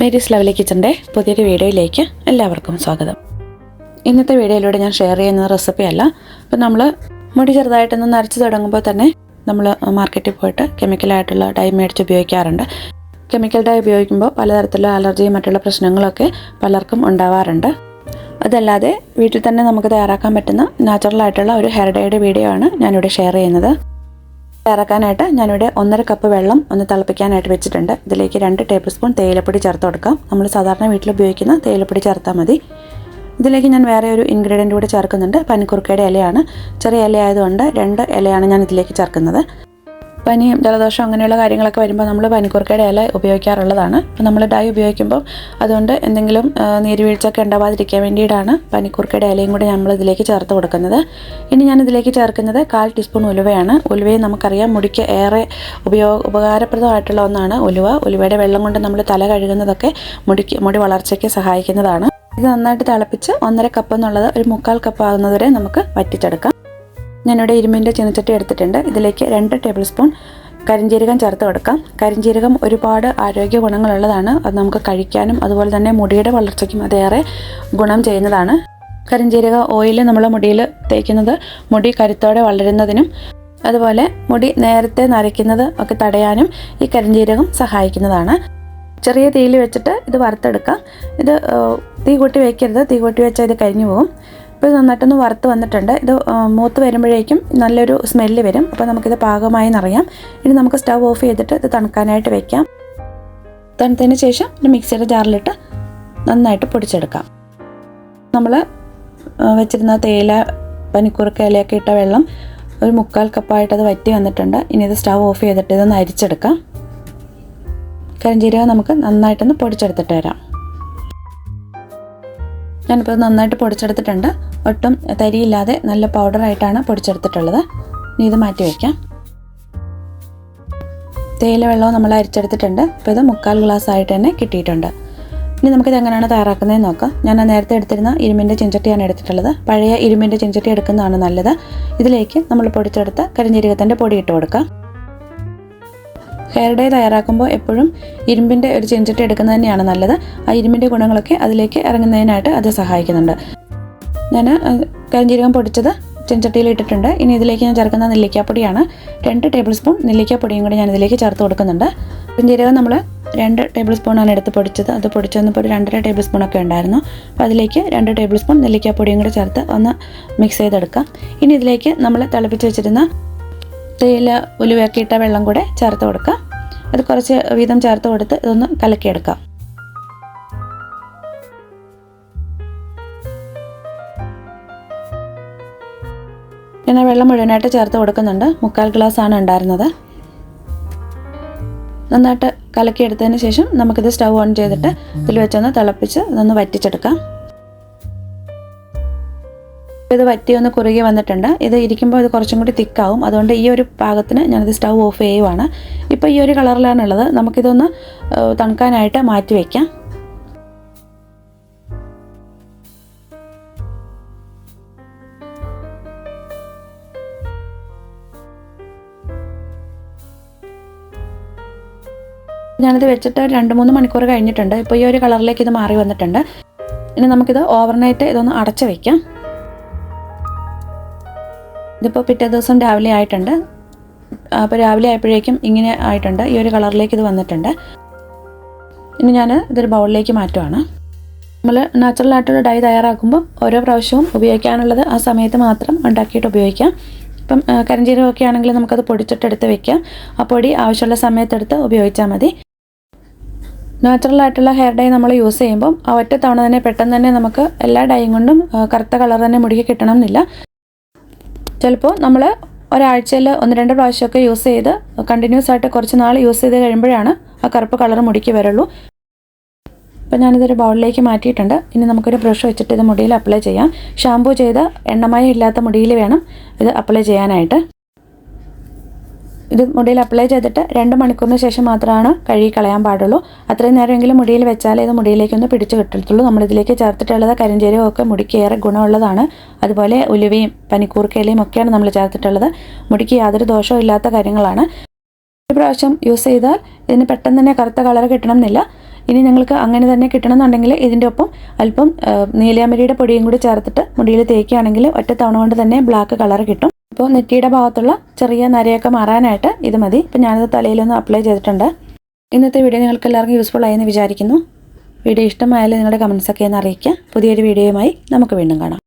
Mary's lovely കിച്ചന്റെ പുതിയൊരു വീഡിയോയിലേക്ക് എല്ലാവർക്കും സ്വാഗതം. ഇന്നത്തെ വീഡിയോയിലൂടെ ഞാൻ ഷെയർ ചെയ്യുന്ന റെസിപ്പി അല്ല ഇപ്പം നമ്മൾ മുടി ചെറുതായിട്ടൊന്ന് നരച്ച് തുടങ്ങുമ്പോൾ തന്നെ നമ്മൾ മാർക്കറ്റിൽ പോയിട്ട് കെമിക്കലായിട്ടുള്ള ഡൈ മേടിച്ച് ഉപയോഗിക്കാറുണ്ട്. കെമിക്കൽ ഡൈ ഉപയോഗിക്കുമ്പോൾ പലതരത്തിലുള്ള അലർജിയും മറ്റുള്ള പ്രശ്നങ്ങളൊക്കെ പലർക്കും ഉണ്ടാവാറുണ്ട്. അതല്ലാതെ വീട്ടിൽ തന്നെ നമുക്ക് തയ്യാറാക്കാൻ പറ്റുന്ന നാച്ചുറൽ ആയിട്ടുള്ള ഒരു ഹെയർ ഡൈയുടെ വീഡിയോ ആണ് ഞാനിവിടെ ഷെയർ ചെയ്യുന്നത്. തയ്യാറാക്കാനായിട്ട് ഞാനിവിടെ ഒന്നര കപ്പ് വെള്ളം ഒന്ന് തിളപ്പിക്കാനായിട്ട് വെച്ചിട്ടുണ്ട്. ഇതിലേക്ക് രണ്ട് ടേബിൾ സ്പൂൺ തേയിലപ്പൊടി ചേർത്ത് കൊടുക്കാം. നമ്മൾ സാധാരണ വീട്ടിൽ ഉപയോഗിക്കുന്ന തേയിലപ്പൊടി ചേർത്താൽ മതി. ഇതിലേക്ക് ഞാൻ വേറെ ഒരു ഇൻഗ്രീഡിയന്റ് കൂടി ചേർക്കുന്നുണ്ട്. പനിക്കുറുക്കയുടെ ഇലയാണ്. ചെറിയ ഇല ആയതുകൊണ്ട് രണ്ട് ഇലയാണ് ഞാൻ ഇതിലേക്ക് ചേർക്കുന്നത്. പനിയും ജലദോഷം അങ്ങനെയുള്ള കാര്യങ്ങളൊക്കെ വരുമ്പോൾ നമ്മൾ പനിക്കുറുക്കയുടെ ഇല ഉപയോഗിക്കാറുള്ളതാണ്. അപ്പോൾ നമ്മൾ ഡൈ ഉപയോഗിക്കുമ്പോൾ അതുകൊണ്ട് എന്തെങ്കിലും നീരുവീഴ്ച നീരുവീഴ്ചയൊക്കെ ഉണ്ടാവാതിരിക്കാൻ വേണ്ടിയിട്ടാണ് പനിക്കുറുക്കയുടെ ഇലയും കൂടി നമ്മൾ ഇതിലേക്ക് ചേർത്ത് കൊടുക്കുന്നത്. ഇനി ഞാൻ ഇതിലേക്ക് ചേർക്കുന്നത് കാൽ ടീസ്പൂൺ ഉലുവയാണ്. ഉലുവയും നമുക്കറിയാം മുടിക്ക് ഏറെ ഉപയോഗ ഉപകാരപ്രദമായിട്ടുള്ള ഒന്നാണ് ഉലുവ. ഉലുവയുടെ വെള്ളം കൊണ്ട് നമ്മൾ തല കഴുകുന്നതൊക്കെ മുടിക്ക് മുടി വളർച്ചയ്ക്ക് സഹായിക്കുന്നതാണ്. ഇത് നന്നായിട്ട് തിളപ്പിച്ച് ഒന്നര കപ്പ് എന്നുള്ളത് ഒരു മുക്കാൽ കപ്പ് ആകുന്നതുവരെ നമുക്ക് വറ്റിച്ചെടുക്കാം. ഞാനിവിടെ ഇരുമ്പിന്റെ ചീനച്ചട്ടി എടുത്തിട്ടുണ്ട്. ഇതിലേക്ക് രണ്ട് ടേബിൾ സ്പൂൺ കരിഞ്ജീരകം ചേർത്ത് കൊടുക്കാം. കരിഞ്ചീരകം ഒരുപാട് ആരോഗ്യ ഗുണങ്ങളുള്ളതാണ്. അത് നമുക്ക് കഴിക്കാനും അതുപോലെ തന്നെ മുടിയുടെ വളർച്ചയ്ക്കും അതേറെ ഗുണം ചെയ്യുന്നതാണ്. കരിഞ്ചീരക ഓയിൽ നമ്മൾ മുടിയിൽ തേക്കുന്നത് മുടി കരുത്തോടെ വളരുന്നതിനും അതുപോലെ മുടി നേരത്തെ നരയ്ക്കുന്നത് ഒക്കെ തടയാനും ഈ കരിഞ്ചീരകം സഹായിക്കുന്നതാണ്. ചെറിയ തീയിൽ വെച്ചിട്ട് ഇത് വറുത്തെടുക്കാം. ഇത് തീ കൂട്ടി വയ്ക്കരുത് തീ കൂട്ടി വെച്ചാൽ ഇത് കരിഞ്ഞു പോകും ഇപ്പോൾ നന്നായിട്ടൊന്ന് വറുത്ത് വന്നിട്ടുണ്ട്. ഇത് മൂത്ത് വരുമ്പോഴേക്കും നല്ലൊരു സ്മെല്ല് വരും. അപ്പോൾ നമുക്കിത് പാകമായി എന്നറിയാം. ഇനി നമുക്ക് സ്റ്റവ് ഓഫ് ചെയ്തിട്ട് ഇത് തണുക്കാനായിട്ട് വെക്കാം. തണുത്തതിന് ശേഷം ഒരു മിക്സിയുടെ ജാറിലിട്ട് നന്നായിട്ട് പൊടിച്ചെടുക്കാം. നമ്മൾ വെച്ചിരുന്ന തേയില പനിക്കുറുക്ക ഇലയൊക്കെ ഇട്ട വെള്ളം ഒരു മുക്കാൽ കപ്പായിട്ട് അത് വറ്റി വന്നിട്ടുണ്ട്. ഇനി ഇത് സ്റ്റവ് ഓഫ് ചെയ്തിട്ട് ഇതൊന്ന് അരിച്ചെടുക്കാം. കരിഞ്ചീരകം നമുക്ക് നന്നായിട്ടൊന്ന് പൊടിച്ചെടുത്തിട്ട് വരാം. ഞാനിപ്പോൾ നന്നായിട്ട് പൊടിച്ചെടുത്തിട്ടുണ്ട്. ഒട്ടും തരിയില്ലാതെ നല്ല പൗഡറായിട്ടാണ് പൊടിച്ചെടുത്തിട്ടുള്ളത്. ഇനി ഇത് മാറ്റി വയ്ക്കാം തേയില വെള്ളവും നമ്മൾ അരിച്ചെടുത്തിട്ടുണ്ട്. അപ്പോൾ ഇത് മുക്കാൽ ഗ്ലാസ് ആയിട്ട് തന്നെ കിട്ടിയിട്ടുണ്ട്. ഇനി നമുക്കിത് എങ്ങനെയാണ് തയ്യാറാക്കുന്നതെന്ന് നോക്കാം. ഞാൻ നേരത്തെ എടുത്തിരുന്ന ഇരുമ്പിന്റെ ചിഞ്ചട്ടിയാണ് എടുത്തിട്ടുള്ളത്. പഴയ ഇരുമ്പിന്റെ ചിഞ്ചട്ടി എടുക്കുന്നതാണ് നല്ലത്. ഇതിലേക്ക് നമ്മൾ പൊടിച്ചെടുത്ത കരിഞ്ചീരകത്തിന്റെ പൊടി ഇട്ട് കൊടുക്കാം. ഹെയർ ഡേ തയ്യാറാക്കുമ്പോൾ എപ്പോഴും ഇരുമ്പിന്റെ ഒരു ചെഞ്ചട്ടി എടുക്കുന്നത് തന്നെയാണ് നല്ലത്. ആ ഇരുമ്പിന്റെ ഗുണങ്ങളൊക്കെ അതിലേക്ക് ഇറങ്ങുന്നതിനായിട്ട് അത് സഹായിക്കുന്നുണ്ട്. ഞാൻ കരിഞ്ജീരകം പൊടിച്ചത് ചെഞ്ചട്ടിയിൽ ഇട്ടിട്ടുണ്ട്. ഇനി ഇതിലേക്ക് ഞാൻ ചേർക്കുന്ന നെല്ലിക്കാപ്പൊടിയാണ്. രണ്ട് ടേബിൾ സ്പൂൺ നെല്ലിക്കാപ്പൊടിയും കൂടി ഞാൻ ഇതിലേക്ക് ചേർത്ത് കൊടുക്കുന്നുണ്ട്. കരിഞ്ജീരകം നമ്മൾ രണ്ട് ടേബിൾ സ്പൂണാണ് എടുത്ത് പൊടിച്ചത്. അത് പൊടിച്ചെന്നപ്പോൾ ഒരു രണ്ടര ടേബിൾ സ്പൂണൊക്കെ ഉണ്ടായിരുന്നു. അപ്പോൾ അതിലേക്ക് രണ്ട് ടേബിൾ സ്പൂൺ നെല്ലിക്കാപ്പൊടിയും കൂടി ചേർത്ത് ഒന്ന് മിക്സ് ചെയ്തെടുക്കാം. ഇനി ഇതിലേക്ക് നമ്മൾ തിളപ്പിച്ച് വെച്ചിരുന്ന തേയില ഉലുവയൊക്കെ ഇട്ട വെള്ളം കൂടെ ചേർത്ത് കൊടുക്കാം. അത് കുറച്ച് വീതം ചേർത്ത് കൊടുത്ത് ഇതൊന്ന് കലക്കിയെടുക്കാം. പിന്നെ വെള്ളം മുഴുവനായിട്ട് ചേർത്ത് കൊടുക്കുന്നുണ്ട്. മുക്കാൽ ഗ്ലാസ് ആണ് ഉണ്ടായിരുന്നത്. നന്നായിട്ട് കലക്കിയെടുത്തതിന് ശേഷം നമുക്കിത് സ്റ്റൗ ഓൺ ചെയ്തിട്ട് ഇതിൽ വെച്ചൊന്ന് തിളപ്പിച്ച് ഇതൊന്ന് വറ്റിച്ചെടുക്കാം. ഇത് വറ്റി ഒന്ന് കുറുകി വന്നിട്ടുണ്ട്. ഇത് ഇരിക്കുമ്പോൾ ഇത് കുറച്ചും കൂടി തിക്കാവും. അതുകൊണ്ട് ഈ ഒരു പാകത്തിന് ഞാനിത് സ്റ്റൗ ഓഫ് ചെയ്യുവാണ്. ഇപ്പോൾ ഈ ഒരു കളറിലാണുള്ളത് നമുക്കിതൊന്ന് തണുക്കാനായിട്ട് മാറ്റി വയ്ക്കാം ഞാനിത് വെച്ചിട്ട് രണ്ട് മൂന്ന് മണിക്കൂർ കഴിഞ്ഞിട്ടുണ്ട്. ഇപ്പോൾ ഈ ഒരു കളറിലേക്ക് ഇത് മാറി വന്നിട്ടുണ്ട്. ഇനി നമുക്കിത് ഓവർനൈറ്റ് ഇതൊന്ന് അടച്ചു വയ്ക്കാം ഇതിപ്പോൾ പിറ്റേ ദിവസം രാവിലെ ആയിട്ടുണ്ട്. അപ്പോൾ രാവിലെ ആയപ്പോഴേക്കും ഇങ്ങനെ ആയിട്ടുണ്ട്. ഈ ഒരു കളറിലേക്ക് ഇത് വന്നിട്ടുണ്ട്. ഇനി ഞാൻ ഇതൊരു ബൗളിലേക്ക് മാറ്റുവാണ്. നമ്മൾ നാച്ചുറൽ ആയിട്ടുള്ള ഡൈ തയ്യാറാക്കുമ്പോൾ ഓരോ പ്രാവശ്യവും ഉപയോഗിക്കാനുള്ളത് ആ സമയത്ത് മാത്രം ഉണ്ടാക്കിയിട്ട് ഉപയോഗിക്കാം. ഇപ്പം ആ, കരിഞ്ജീരകമൊക്കെ ആണെങ്കിൽ നമുക്കത് പൊടിച്ചിട്ടെടുത്ത് വെക്കാം. ആ പൊടി ആവശ്യമുള്ള സമയത്തെടുത്ത് ഉപയോഗിച്ചാൽ മതി. നാച്ചുറൽ ആയിട്ടുള്ള ഹെയർ ഡൈ നമ്മൾ യൂസ് ചെയ്യുമ്പം ഒറ്റ തവണ തന്നെ പെട്ടെന്ന് തന്നെ നമുക്ക് എല്ലാ ഡൈയും കൊണ്ടും കറുത്ത കളർ തന്നെ മുടിക്ക് കിട്ടണം എന്നില്ല. ചിലപ്പോൾ നമ്മൾ ഒരാഴ്ചയിൽ ഒന്ന് രണ്ട് പ്രാവശ്യമൊക്കെ യൂസ് ചെയ്ത് കണ്ടിന്യൂസ് ആയിട്ട് കുറച്ച് നാൾ യൂസ് ചെയ്ത് കഴിയുമ്പോഴാണ് ആ കറുപ്പ് കളർ മുടിക്ക് വരുള്ളൂ. അപ്പോൾ ഞാനിതൊരു ബൗളിലേക്ക് മാറ്റിയിട്ടുണ്ട്. ഇനി നമുക്കൊരു ബ്രഷ് വെച്ചിട്ട് ഇത് മുടിയിൽ അപ്ലൈ ചെയ്യാം. ഷാമ്പൂ ചെയ്ത് എണ്ണമയം ഇല്ലാത്ത മുടിയിൽ വേണം ഇത് അപ്ലൈ ചെയ്യാനായിട്ട്. ഇത് മുടിയിൽ അപ്ലൈ ചെയ്തിട്ട് രണ്ട് മണിക്കൂറിന് ശേഷം മാത്രമാണ് കഴുകി കളയാൻ പാടുള്ളൂ. അത്രയും നേരമെങ്കിലും മുടിയിൽ വെച്ചാലേ ഇത് മുടിയിലേക്കൊന്ന് പിടിച്ചു കിട്ടത്തുള്ളൂ. നമ്മളിതിലേക്ക് ചേർത്തിട്ടുള്ളത് കരിഞ്ചീരകവും ഒക്കെ മുടിക്ക് ഏറെ ഗുണമുള്ളതാണ്. അതുപോലെ ഉലുവയും പനിക്കൂർക്കയിലയും ഒക്കെയാണ് നമ്മൾ ചേർത്തിട്ടുള്ളത്. മുടിക്ക് യാതൊരു ദോഷവും ഇല്ലാത്ത കാര്യങ്ങളാണ്. ഒരു പ്രാവശ്യം യൂസ് ചെയ്താൽ ഇതിന് പെട്ടെന്ന് തന്നെ കറുത്ത കളർ കിട്ടണം എന്നില്ല ഇനി നിങ്ങൾക്ക് അങ്ങനെ തന്നെ കിട്ടണമെന്നുണ്ടെങ്കിൽ ഇതിന്റെ ഒപ്പം അല്പം നീലയാമരിയുടെ പൊടിയും കൂടി ചേർത്തിട്ട് മുടിയിൽ തേക്കുകയാണെങ്കിൽ ഒറ്റ തവണ കൊണ്ട് തന്നെ ബ്ലാക്ക് കളർ കിട്ടും. അപ്പോൾ നെറ്റിയുടെ ഭാഗത്തുള്ള ചെറിയ നരയൊക്കെ മാറാനായിട്ട് ഇത് മതി. ഇപ്പം ഞാനിത് തലയിലൊന്ന് അപ്ലൈ ചെയ്തിട്ടുണ്ട്. ഇന്നത്തെ വീഡിയോ നിങ്ങൾക്ക് എല്ലാവർക്കും യൂസ്ഫുൾ ആയെന്ന് വിചാരിക്കുന്നു. വീഡിയോ ഇഷ്ടമായാലും നിങ്ങളുടെ കമൻസൊക്കെ ഒന്ന് അറിയിക്കുക. പുതിയൊരു വീഡിയോയുമായി നമുക്ക് വീണ്ടും കാണാം.